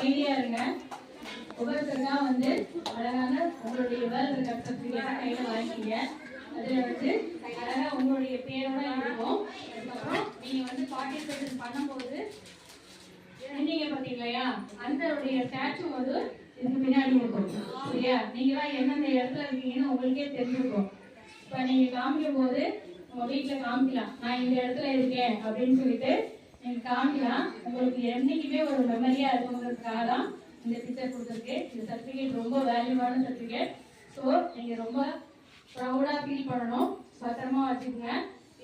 அமைதியா இருங்க. ஒவ்வொருத்தருக்கா வந்து அழகான உங்களுடைய வேலை சர்டிஃபிகேட்டை கையில வாங்கிக்கிங்க. அதுல வந்து அழகா உங்களுடைய பேரோட இருக்கும் அதுக்கப்புறம் நீங்க வந்து பார்ட்டிசிபேஷன் பண்ணும்போது நீங்க பாத்தீங்களா அந்த ஸ்டாச்சு வந்து இதுக்கு பின்னாடி இருக்கும். சரியா? நீங்க தான் எந்தெந்த இடத்துல இருக்கீங்கன்னு உங்களுக்கே தெரிஞ்சிருக்கும். இப்ப நீங்க காமிக்கும் போது உங்க வீட்டுல காமிக்கலாம். நான் இந்த இடத்துல இருக்கேன் அப்படின்னு சொல்லிட்டு என் காமிக்கலாம் உங்களுக்கு என்னைக்குமே ஒரு மெமரியா இருக்குங்கிறதுக்காக தான் இந்த பிக்சர் கொடுத்துருக்கு இந்த சர்டிஃபிகேட் ரொம்ப வேல்யூவான சர்டிஃபிகேட் ஸோ நீங்க ரொம்ப ப்ரௌடா ஃபீல் பண்ணணும். பத்திரமா வச்சுக்கோங்க.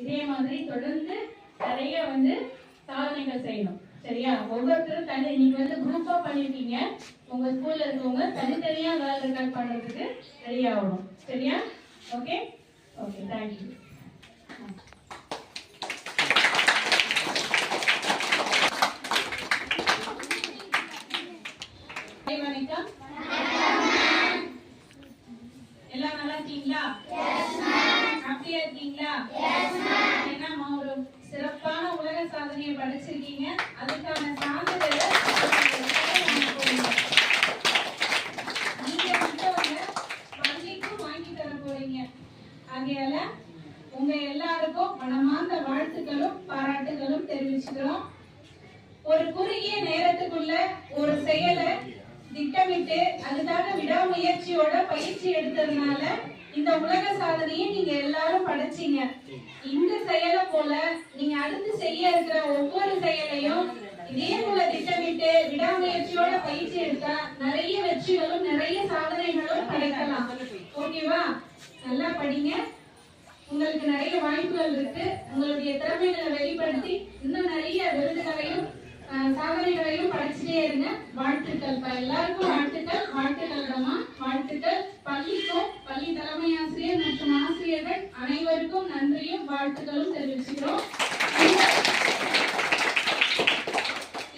இதே மாதிரி தொடர்ந்து நிறைய வந்து சாதனைகள் செய்யணும். சரியா? ஒவ்வொருத்தரும் தனி நீங்க வந்து குரூப்பா பண்ணிருக்கீங்க. உங்க ஸ்கூல்ல இருக்கவங்க தனித்தனியா வேலை ரெக்கார்ட் பண்றதுக்கு ரெடி ஆகணும். சரியா? ஓகே ஓகே தேங்க்யூ படிச்சிருக்கீங்க. படைச்சிருக்கீங்க அதுக்கான சான்றிதழை நீங்கள் மட்டும் பள்ளிக்கும் வாங்கி தர போறீங்க. ஆகையால உங்க எல்லாருக்கும் மனமார்ந்த வாழ்த்துக்களும் பாராட்டுகளும் தெரிவிச்சுக்கிறோம். ஒரு குறுகிய நேரத்துக்குள்ள ஒரு செயலை திட்டமிட்டு அதுக்காக விடாமுயற்சியோட பயிற்சி எடுத்ததுனால இந்த உலக சாதனையை நீங்க எல்லாரும் படைச்சீங்க. இந்த செயலை போல நீங்க அடுத்து செய்ய இருக்கிற ஒவ்வொரு செயலையும் இதே போல திட்டமிட்டு விடாமுயற்சியோட பயிற்சி எடுத்தா நிறைய வெற்றிகளும் நிறைய சாதனைகளும் கிடைக்கலாம் ஓகேவா நல்லா படிங்க. உங்களுக்கு நிறைய வாய்ப்புகள் இருக்கு. உங்களுடைய திறமைகளை வெளிப்படுத்தி இன்னும் நிறைய விருதுகளையும் சாதனைகளையும் படிச்சுட்டே இருங்க. வாழ்த்துக்கள். எல்லாருக்கும் வாழ்த்து வாழ்த்துக்கள் ரமா வாழ்த்துக்கள் பள்ளிக்கும் பள்ளி தலைமை ஆசிரியர் மற்றும் ஆசிரியர்கள் அனைவருக்கும் நன்றியும் வாழ்த்துக்களும் தெரிவிச்சுக்கிறோம்.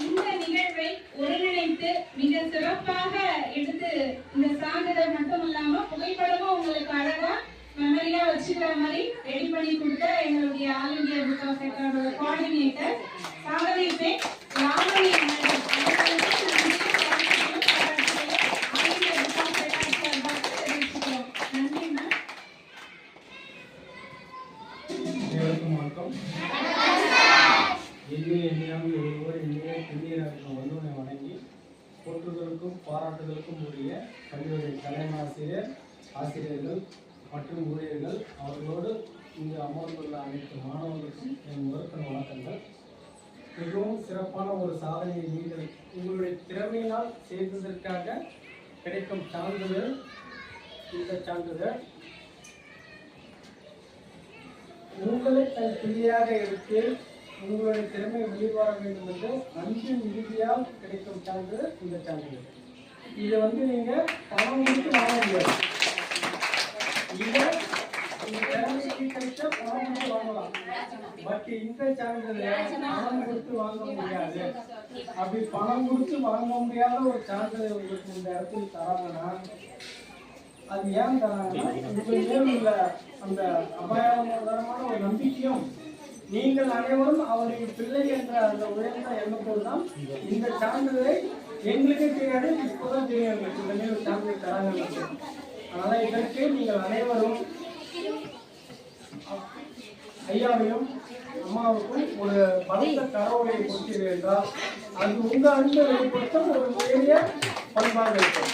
இந்த நிகழ்வை ஒருங்கிணைத்து மிக சிறப்பாக எடுத்து இந்த சான்றிதழ் மட்டும் இல்லாம புகைப்படமும் உங்களுக்கு அழகா மெமரியா வச்சுக்கிற மாதிரி ரெடி பண்ணி கொடுத்த எங்களுடைய ஆல் இந்தியா புக் ஆஃப் ரெக்கார்டோட கோஆர்டினேட்டர் சாதனை பெண் ராமணி அவர்கள். அவர்களுக்கு நன்றியும் வாழ்த்துக்களும் பாராட்டுகளும் all India book of record சார்பாக தெரிவிச்சுக்கிறோம் நன்றி மேம் அனைவருக்கும் வணக்கம். என்னை எண்ணியாமல் ஒருவர் என்னையே புண்ணியராக வல்லுனை வணங்கி போற்றுதலுக்கும் பாராட்டுதலுக்கும் உரிய கல்லூரி தலைமை ஆசிரியர் ஆசிரியர்கள் மற்றும் ஊழியர்கள் அவர்களோடு இங்கு அமர்ந்துள்ள அனைத்து மாணவர்களுக்கும் என் முதற்கண் வணக்கங்கள். மிகவும் சிறப்பான ஒரு சாதனையை நீங்கள் உங்களுடைய திறமையினால் செய்ததற்காக கிடைக்கும் சான்றிதழ் இந்த சான்றிதழ் உங்களை தன் பிள்ளையாக எடுத்து உங்களுடைய திறமை வெளிவர வேண்டும் என்று அஞ்சு இறுதியால் கிடைக்கும் சான்று இந்த சான்று. இதை வந்து நீங்க பணம் கொடுத்து வாங்க முடியாது. இதை உங்க திறமைக்கு கிடைச்ச பணம் கொடுத்து வாங்கலாம். பட் இந்த சான்றிதழை பணம் கொடுத்து வாங்க முடியாது. அப்படி பணம் கொடுத்து வாங்க முடியாத ஒரு சான்றிதழ் உங்களுக்கு இந்த இடத்துல தராங்கன்னா அது ஏன் தராங்கன்னா உங்கள் அந்த அபாயகரமான ஒரு நம்பிக்கையும் நீங்கள் அனைவரும் அவருடைய பிள்ளை என்ற அந்த உயர்ந்த எண்ணத்தோடு தான் இந்த சான்றிதழை எங்களுக்கே தெரியாது இப்போதான் தெரியும் எங்களுக்கு. இந்த மேல் சான்றிதழ் தராங்க அதனால இதற்கு நீங்கள் அனைவரும் ஐயாவையும் அம்மாவுக்கும் ஒரு பலத்த கரவுரை கொடுத்தீர்கள் என்றால் அது உங்கள் அன்பை வெளிப்படுத்தும் ஒரு பெரிய பண்பாக இருக்கும்.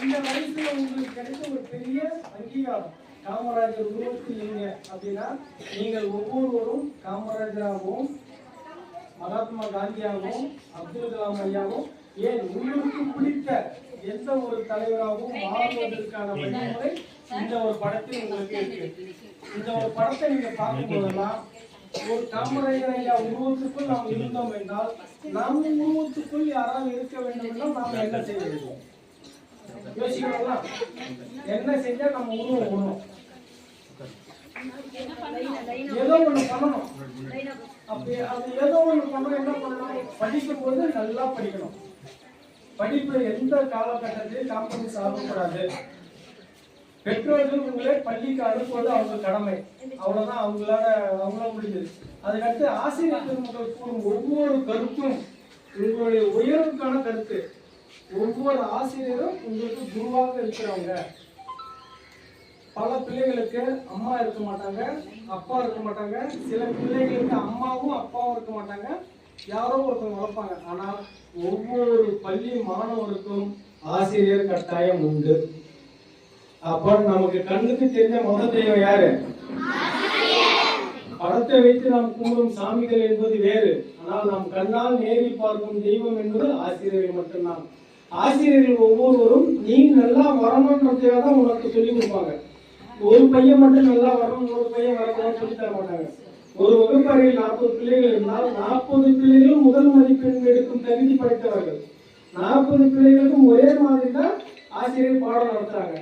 இந்த வயசுல உங்களுக்கு கிடைச்ச ஒரு பெரிய அங்கீகாரம் காமராஜர் உருவத்தில் நீங்க அப்படின்னா நீங்கள் ஒவ்வொருவரும் காமராஜராகவும் மகாத்மா காந்தியாகவும் அப்துல் கலாம் ஐயாவும் ஏன் உங்களுக்கு பிடித்த எந்த ஒரு தலைவராகவும் மாறுவதற்கான வழிமுறை இந்த ஒரு படத்தில் உங்களுக்கு இருக்கு. இந்த ஒரு படத்தை நீங்க பார்க்கும் போதெல்லாம் ஒரு காமராஜர் ஐயா உருவத்துக்குள் நாம் இருந்தோம் என்றால் நம் உருவத்துக்குள் யாராவது இருக்க வேண்டும் என்றால் நாம் என்ன செய்ய வேண்டும்? என்ன செஞ்சா நம்ம உருவம் வரும் ஏதோ ஒண்ணு பண்ணணும். அப்படி அது ஏதோ ஒண்ணு பண்ணணும். என்ன பண்ணணும்? படிக்கும் போது நல்லா படிக்கணும். படிப்பு எந்த காலகட்டத்திலையும் காம்ப்ரமைஸ் ஆகக்கூடாது. பெற்றோர்கள் உங்களை பள்ளிக்கு அனுப்புவது அவங்க கடமை. அவ்வளவுதான். அவங்களால அவங்களால முடிஞ்சது. அதுக்கடுத்து ஆசிரியர் பெருமக்கள் கூறும் ஒவ்வொரு கருத்தும் உங்களுடைய உயர்வுக்கான கருத்து. ஒவ்வொரு ஆசிரியரும் உங்களுக்கு குருவாக இருக்கிறவங்க பல பிள்ளைகளுக்கு அம்மா இருக்க மாட்டாங்க அப்பா இருக்க மாட்டாங்க. சில பிள்ளைகளுக்கு அம்மாவும் அப்பாவும் இருக்க மாட்டாங்க. யாரோ ஒருத்தவங்க வளர்ப்பாங்க. ஆனால் ஒவ்வொரு பள்ளி மாணவருக்கும் ஆசிரியர் கட்டாயம் உண்டு. அப்ப நமக்கு கண்ணுக்கு தெரிஞ்ச முதல் தெய்வம் யாரு? படத்தை வைத்து நாம் கும்பிடும் சாமிகள் என்பது வேறு. ஆனால் நாம் கண்ணால் நேரில் பார்க்கும் தெய்வம் என்பது ஆசிரியர்கள் மட்டும்தான். ஆசிரியர்கள் ஒவ்வொருவரும் நீ நல்லா வரணுன்றதுக்காக தான் உனக்கு சொல்லி கொடுப்பாங்க. ஒரு பையன் மட்டும் நல்லா வரணும் ஒரு பையன் வரக்கூடாதுன்னு சொல்லி தர மாட்டாங்க. ஒரு வகுப்பறையில் நாற்பது பிள்ளைகள் இருந்தால் நாற்பது பிள்ளைகளும் முதல் மதிப்பெண் எடுக்கும் தகுதி படைத்தவர்கள். நாற்பது பிள்ளைகளுக்கும் ஒரே மாதிரி தான் ஆசிரியர் பாடம் நடத்துறாங்க.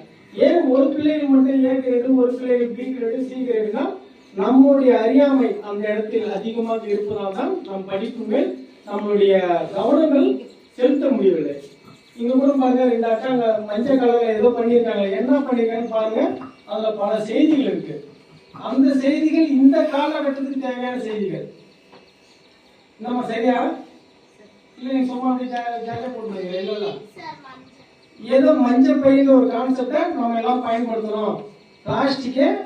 ஏன் ஒரு பிள்ளைகள் மட்டும் ஏ கிரேடு ஒரு பிள்ளைகள் பி கிரேடு சி கிரேடுனா நம்முடைய அறியாமை அந்த இடத்தில் அதிகமாக இருப்பதால் தான் நம் படிப்பு மேல் நம்மளுடைய கவனங்கள் செலுத்த முடியவில்லை. இங்க கூட பாருங்க ரெண்டு அக்காங்க மஞ்சள் கலர்ல ஏதோ பண்ணியிருக்காங்க. என்ன பண்ணிருக்காங்கன்னு பாருங்க அதுல பல செய்திகள் இருக்கு. அந்த செய்திகள் இந்த காலகட்டத்துக்கு தேவையான செய்திகள். நம்ம சரியா? இல்ல நீங்க சும்மா அப்படி ஜாலியா போட்டுருங்க இல்ல ஏதோ மஞ்சள் பையில ஒரு கான்செப்டை நம்ம எல்லாம் பயன்படுத்துறோம். பிளாஸ்டிக்கே